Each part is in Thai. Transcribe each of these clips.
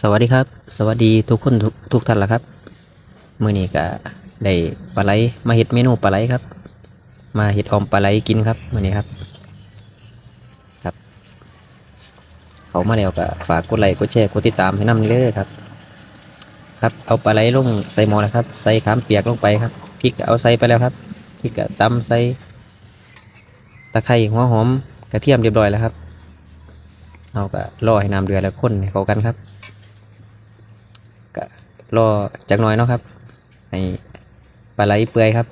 สวัสดีครับ สวัสดีทุกคนทุกทุกท่านละครับมื้อนี้ก็ได้ปลาไหลมาเฮ็ดเมนูปลาไหลครับ มาเฮ็ดออมปลาไหลกินครับมื้อนี้ครับ ครับ เขามาแล้วก็ฝากกดไลค์กดแชร์กดติดตามให้นำเลยครับ ครับเอาปลาไหลลงใส่หม้อแล้วครับ ใส่ขามเปียกลงไปครับพริกก็เอาใส่ไปแล้วครับพริกก็ตำใส่ตะไคร้หัวหอมกระเทียมเรียบร้อยแล้วครับเอาก็รอให้น้ำเดือดแล้วคนเข้ากันครับ รอจักหน่อยเนาะครับให้ปลาไหลเปื่อยครับ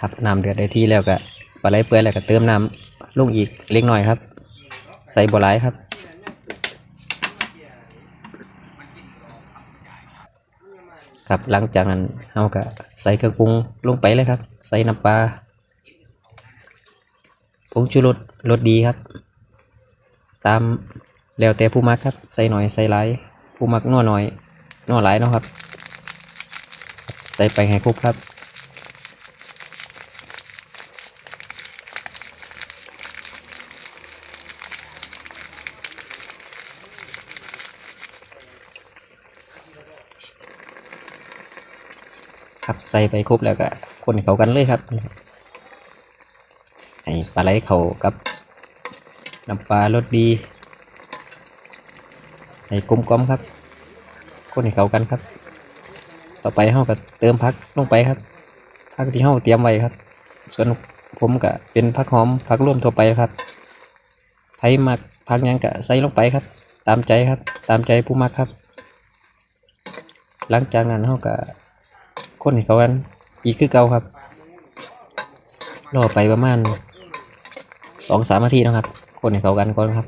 ครับน้ำเดือดได้ที่แล้วก็ปลาไหลเปื่อยแล้วก็เติมน้ำลงอีกเล็กน้อยครับ ใส่บัวไหลาครับ ครับหลังจากนั้นเราก็ใส่เครื่องปรุงลงไปเลยครับ ใส่น้ำปลาผงชูรสรสดีครับ ตามแล้วแต่ผู้มักครับ ใส่หน่อยใส่หลายผู้มักนัวหน่อยนัวหลายเนาะครับ ใส่ไปให้ครบครับ ครับใส่ไปครบแล้วก็คนเขากันเลยครับให้ปลาไหลเขากับน้ำปลารสดีให้กลมกลมครับ คนให้เขากันครับ ต่อไปเฮาก็เติมผักลงไปครับผักที่เฮาเตรียมไว้ครับ ส่วนผมก็เป็นผักหอมผักร่วมทั่วไปครับไผมักผักยังก็ใส่ลงไปครับ ตามใจครับ ตามใจผู้มักครับ หลังจากนั้นเฮาก็ คนให้เขากัน อีกคือเก่าครับรอไปประมาณสองสามนาทีนะครับ คนให้เขากันก่อนครับ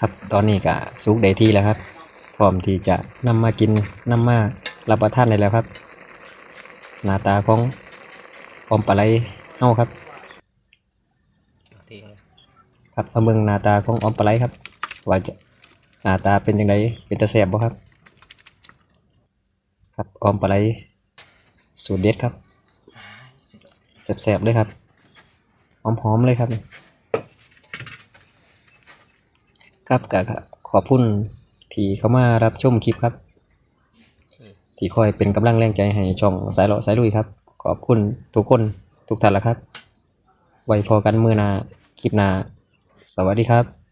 ครับตอนนี้ก็สุกได้ที่แล้วครับ พร้อมที่จะนำมากินนำมารับประทานได้แล้วครับ หน้าตาของออมปลาไหล เฮาครับครับมาเบิ่งหน้าตาของออมปลาไหลครับ ว่าจะหน้าตาเป็นยังไงเป็นตาแสบบ่ครับ ครับออมปลาไหลสูตรเด็ดครับแสบๆเลยครับหอมๆเลยครับ ครับก็ขอบคุณที่เข้ามารับชมคลิปครับ ที่คอยเป็นกำลังแรงใจให้ช่องสายเลาะสายลุยครับ ขอบคุณทุกคน ทุกท่านละครับ ไว้พอกันมือนาคลิปหนา สวัสดีครับ